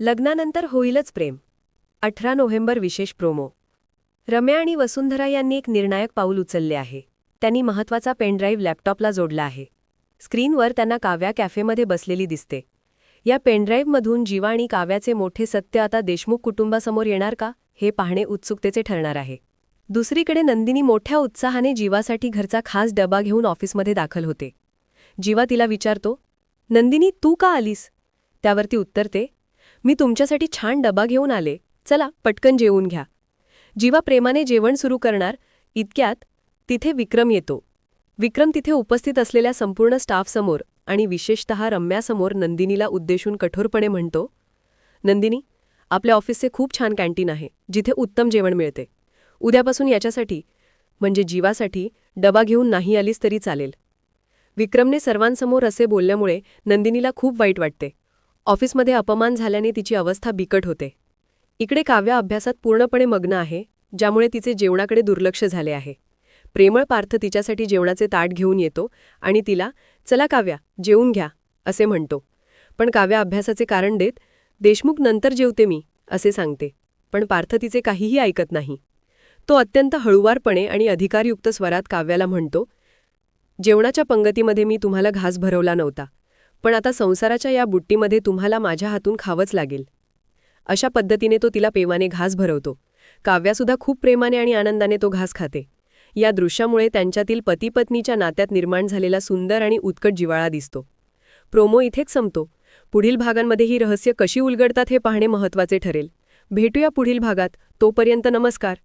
लग्नानंतर होईलच प्रेम. अठरा नोव्हेंबर विशेष प्रोमो. रम्या आणि वसुंधरा यांनी एक निर्णायक पाऊल उचलले आहे. त्यांनी महत्त्वाचा पेनड्राईव्ह लॅपटॉपला जोडला आहे. स्क्रीनवर त्यांना काव्या कॅफेमध्ये बसलेली दिसते. या पेनड्राईव्हमधून जीवा आणि काव्याचे मोठे सत्य आता देशमुख कुटुंबासमोर येणार का हे पाहणे उत्सुकतेचे ठरणार आहे. दुसरीकडे नंदिनी मोठ्या उत्साहाने जीवासाठी घरचा खास डबा घेऊन ऑफिसमध्ये दाखल होते. जीवा तिला विचारतो नंदिनी तू का आलीस? त्यावरती उत्तरते मी तुमच्यासाठी छान डबा घेऊन आले. चला पटकन जेवून घ्या. जीवा प्रेमाने जेवण सुरू करणार इतक्यात तिथे विक्रम येतो. विक्रम तिथे उपस्थित असलेल्या संपूर्ण स्टाफसमोर आणि विशेषतः रम्यासमोर नंदिनीला उद्देशून कठोरपणे म्हणतो नंदिनी आपल्या ऑफिसचे खूप छान कॅन्टीन आहे जिथे उत्तम जेवण मिळते. उद्यापासून याच्यासाठी म्हणजे जीवासाठी डबा घेऊन नाही आलीस तरी चालेल. विक्रमने सर्वांसमोर असे बोलल्यामुळे नंदिनीला खूप वाईट वाटते. ऑफिसमध्ये अपमान झाल्याने तिची अवस्था बिकट होते. इकडे काव्या अभ्यासात पूर्णपणे मग्न आहे ज्यामुळे तिचे जेवणाकडे दुर्लक्ष झाले आहे. प्रेमळ पार्थ तिच्यासाठी जेवणाचे ताट घेऊन येतो आणि तिला चला काव्या जेवून घ्या असे म्हणतो. पण काव्या अभ्यासाचे कारण देत देशमुख नंतर जेवते मी असे सांगते. पण पार्थ तिचे काहीही ऐकत नाही. तो अत्यंत हळुवारपणे आणि अधिकारयुक्त स्वरात काव्याला म्हणतो जेवणाच्या पंगतीमध्ये मी तुम्हाला घास भरवला नव्हता. पण आता संसाराच्या या बुट्टीमध्ये तुम्हाला माझ्या हातून खावंच लागेल. अशा पद्धतीने तो तिला पेवाने घास भरवतो. काव्यासुद्धा खूप प्रेमाने आणि आनंदाने तो घास खाते. या दृश्यामुळे त्यांच्यातील पतीपत्नीच्या नात्यात निर्माण झालेला सुंदर आणि उत्कट जिवाळा दिसतो. प्रोमो इथेच संपतो. पुढील भागांमध्ये ही रहस्य कशी उलगडतात हे पाहणे महत्त्वाचे ठरेल. भेटूया पुढील भागात. तोपर्यंत नमस्कार.